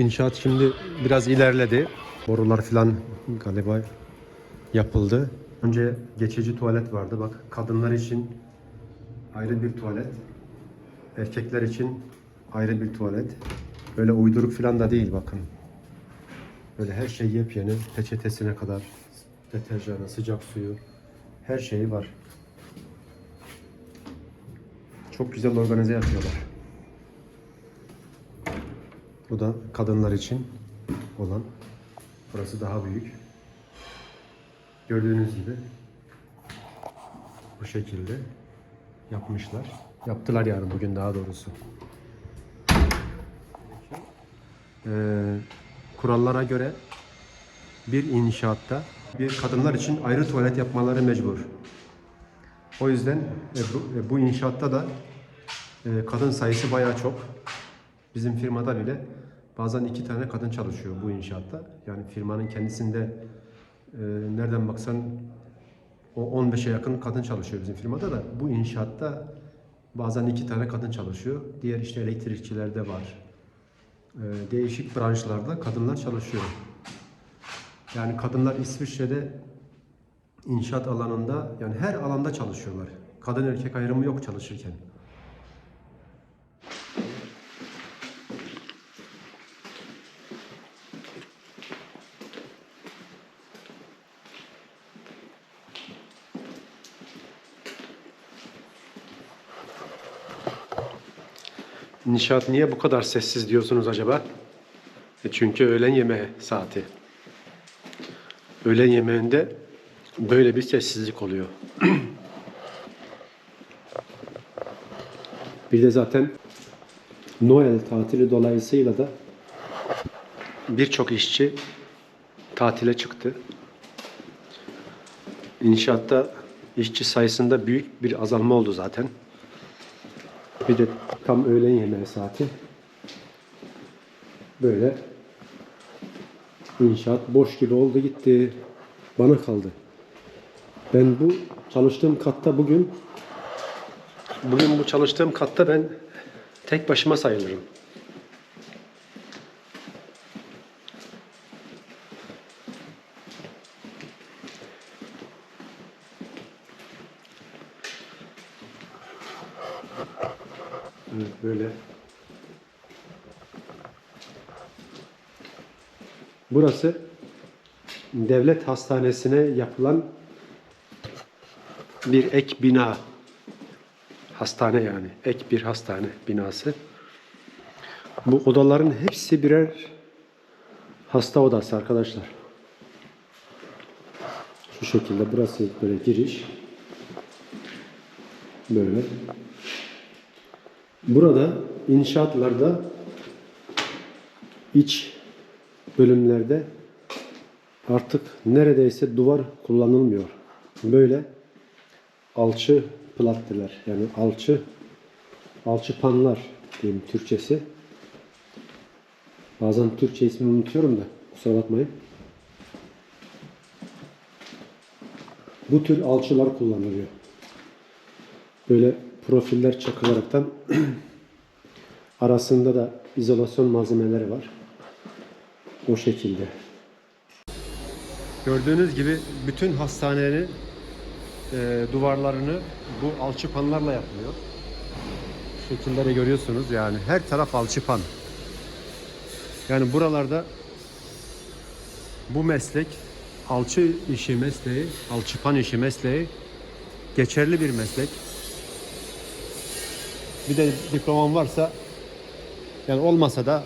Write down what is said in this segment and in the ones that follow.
İnşaat şimdi biraz ilerledi. Borular falan galiba yapıldı. Önce geçici tuvalet vardı. Bak kadınlar için ayrı bir tuvalet. Erkekler için ayrı bir tuvalet. Böyle uyduruk falan da değil bakın. Böyle her şey yepyeni. Peçetesine kadar deterjanı, sıcak suyu her şeyi var. Çok güzel organize yapıyorlar. Bu da kadınlar için olan. Burası daha büyük. Gördüğünüz gibi bu şekilde yapmışlar. Yaptılar yani bugün daha doğrusu. Ee, kurallara göre bir inşaatta bir kadınlar için ayrı tuvalet yapmaları mecbur. O yüzden e, bu, e, bu inşaatta da e, kadın sayısı bayağı çok. Bizim firmada bile bazen iki tane kadın çalışıyor bu inşaatta. Yani firmanın kendisinde e, nereden baksan o 15'e yakın kadın çalışıyor bizim firmada da. Bu inşaatta bazen iki tane kadın çalışıyor. Diğer işte elektrikçilerde var. E, değişik branşlarda kadınlar çalışıyor. Yani kadınlar İsviçre'de inşaat alanında yani her alanda çalışıyorlar. Kadın erkek ayrımı yok çalışırken. İnşaat niye bu kadar sessiz diyorsunuz acaba? E çünkü öğlen yemeği saati. Öğlen yemeğinde böyle bir sessizlik oluyor. bir de zaten Noel tatili dolayısıyla da birçok işçi tatile çıktı. İnşaatta işçi sayısında büyük bir azalma oldu zaten. Bir de tam öğlen yemeği saati. Böyle inşaat boş gibi oldu gitti. Bana kaldı. Ben bu çalıştığım katta bugün bugün bu çalıştığım katta ben tek başıma sayılırım. Evet, böyle. Burası devlet hastanesine yapılan bir ek bina. Hastane yani. Ek bir hastane binası. Bu odaların hepsi birer hasta odası arkadaşlar. Şu şekilde burası böyle giriş. Böyle. Burada inşaatlarda iç bölümlerde artık neredeyse duvar kullanılmıyor. Böyle alçı plattiler yani alçı alçıpanlar diyeyim Türkçesi. Bazen Türkçe ismini unutuyorum da kusura bakmayın. Bu tür alçılar kullanılıyor. Böyle profiller çakılaraktan arasında da izolasyon malzemeleri var. O şekilde. Gördüğünüz gibi bütün hastanenin e, duvarlarını bu alçıpanlarla yapılıyor. Şekilleri görüyorsunuz yani her taraf alçıpan. Yani buralarda bu meslek alçı işi mesleği, alçıpan işi mesleği geçerli bir meslek. Bir de diploman varsa yani olmasa da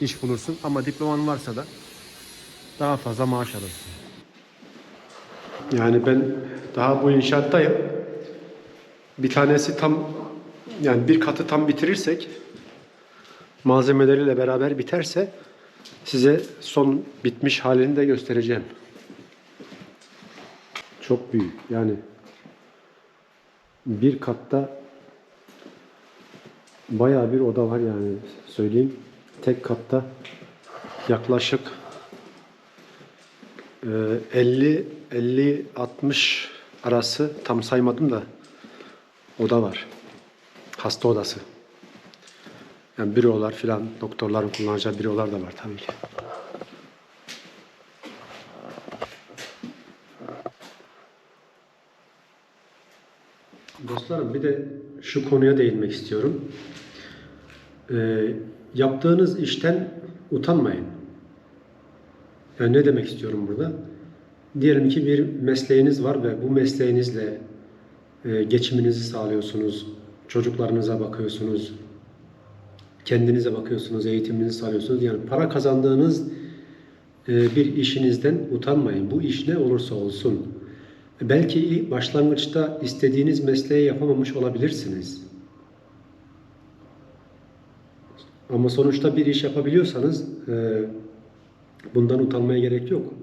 iş bulursun ama diploman varsa da daha fazla maaş alırsın. Yani ben daha bu inşaattayım. Bir tanesi tam yani bir katı tam bitirirsek malzemeleriyle beraber biterse size son bitmiş halini de göstereceğim. Çok büyük. Yani bir katta bayağı bir oda var yani söyleyeyim. Tek katta yaklaşık e, 50 50 60 arası tam saymadım da oda var. Hasta odası. Yani bürolar filan, doktorların kullanacağı bürolar da var tabii ki. Dostlarım bir de şu konuya değinmek istiyorum. Ee, yaptığınız işten utanmayın. Yani ne demek istiyorum burada? Diyelim ki bir mesleğiniz var ve bu mesleğinizle e, geçiminizi sağlıyorsunuz, çocuklarınıza bakıyorsunuz, kendinize bakıyorsunuz, eğitiminizi sağlıyorsunuz. Yani para kazandığınız e, bir işinizden utanmayın. Bu iş ne olursa olsun. Belki başlangıçta istediğiniz mesleği yapamamış olabilirsiniz. Ama sonuçta bir iş yapabiliyorsanız e, bundan utanmaya gerek yok.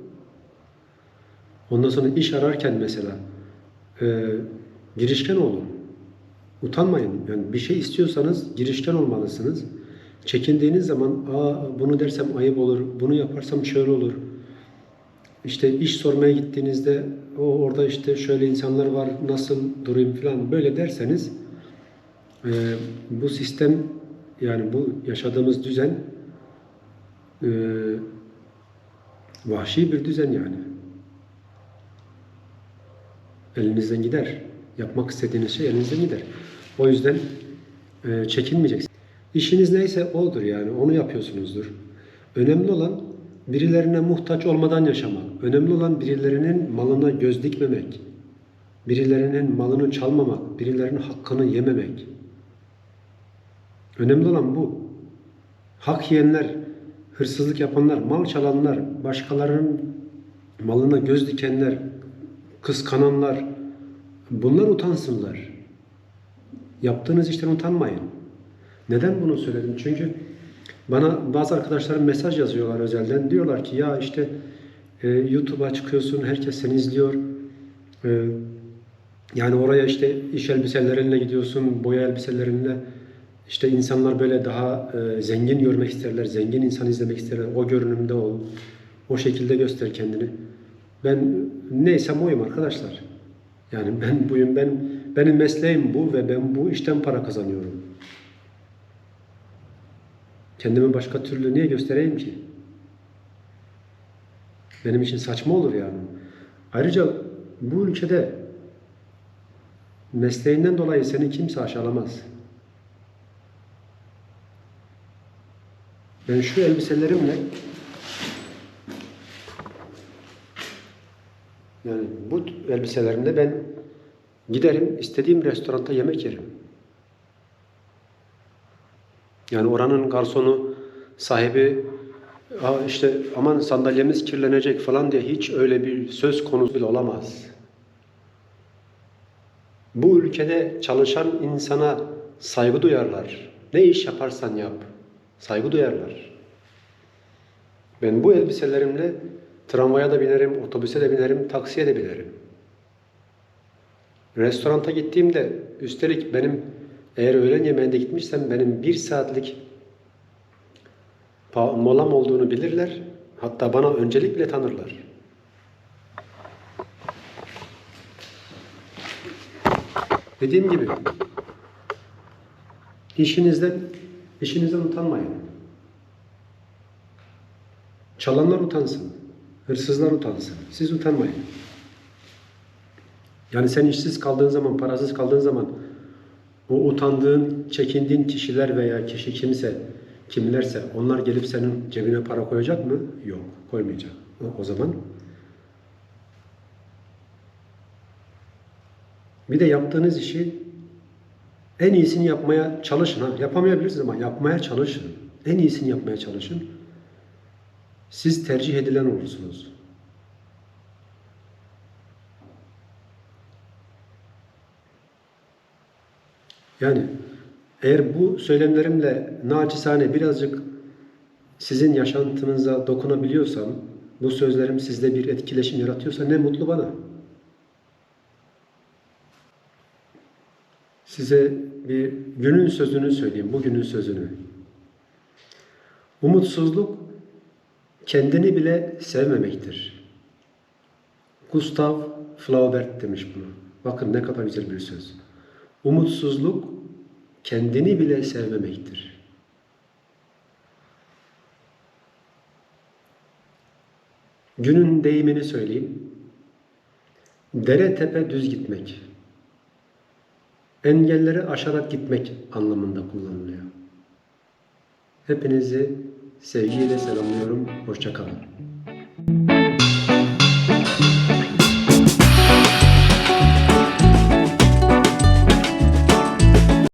Ondan sonra iş ararken mesela e, girişken olun. Utanmayın. Yani bir şey istiyorsanız girişken olmalısınız. Çekindiğiniz zaman Aa, bunu dersem ayıp olur, bunu yaparsam şöyle olur. İşte iş sormaya gittiğinizde o orada işte şöyle insanlar var nasıl durayım falan böyle derseniz e, bu sistem yani bu yaşadığımız düzen e, vahşi bir düzen yani. Elinizden gider. Yapmak istediğiniz şey elinizden gider. O yüzden e, çekinmeyeceksiniz. İşiniz neyse odur yani. Onu yapıyorsunuzdur. Önemli olan birilerine muhtaç olmadan yaşamak. Önemli olan birilerinin malına göz dikmemek. Birilerinin malını çalmamak. Birilerinin hakkını yememek. Önemli olan bu. Hak yiyenler, hırsızlık yapanlar, mal çalanlar, başkalarının malına göz dikenler, kıskananlar, bunlar utansınlar. Yaptığınız işten utanmayın. Neden bunu söyledim? Çünkü bana bazı arkadaşlarım mesaj yazıyorlar özelden. Diyorlar ki ya işte e, YouTube'a çıkıyorsun, herkes seni izliyor. E, yani oraya işte iş elbiselerinle gidiyorsun, boya elbiselerinle. İşte insanlar böyle daha e, zengin görmek isterler, zengin insan izlemek isterler. O görünümde ol, o şekilde göster kendini. Ben neysem oyum arkadaşlar. Yani ben buyum, ben benim mesleğim bu ve ben bu işten para kazanıyorum. Kendimi başka türlü niye göstereyim ki? Benim için saçma olur yani. Ayrıca bu ülkede mesleğinden dolayı seni kimse aşağılamaz. Ben şu elbiselerimle yani bu elbiselerimle ben giderim istediğim restoranda yemek yerim. Yani oranın garsonu, sahibi "Aa işte aman sandalyemiz kirlenecek falan diye hiç öyle bir söz konusu bile olamaz. Bu ülkede çalışan insana saygı duyarlar. Ne iş yaparsan yap, saygı duyarlar. Ben bu elbiselerimle tramvaya da binerim, otobüse de binerim, taksiye de binerim. Restoranta gittiğimde üstelik benim eğer öğlen yemeğinde gitmişsem benim bir saatlik molam olduğunu bilirler. Hatta bana öncelik bile tanırlar. Dediğim gibi işinizden işinizden utanmayın. Çalanlar utansın. Hırsızlar utansın. Siz utanmayın. Yani sen işsiz kaldığın zaman, parasız kaldığın zaman o utandığın, çekindiğin kişiler veya kişi kimse, kimlerse onlar gelip senin cebine para koyacak mı? Yok, koymayacak. O- zaman bir de yaptığınız işi en iyisini yapmaya çalışın. Ha. Yapamayabilirsiniz ama yapmaya çalışın. En iyisini yapmaya çalışın. Siz tercih edilen olursunuz. Yani eğer bu söylemlerimle naçizane birazcık sizin yaşantınıza dokunabiliyorsam, bu sözlerim sizde bir etkileşim yaratıyorsa ne mutlu bana. size bir günün sözünü söyleyeyim, bugünün sözünü. Umutsuzluk kendini bile sevmemektir. Gustav Flaubert demiş bunu. Bakın ne kadar güzel bir söz. Umutsuzluk kendini bile sevmemektir. Günün deyimini söyleyeyim. Dere tepe düz gitmek. Engelleri aşarak gitmek anlamında kullanılıyor. Hepinizi sevgiyle selamlıyorum. Hoşçakalın.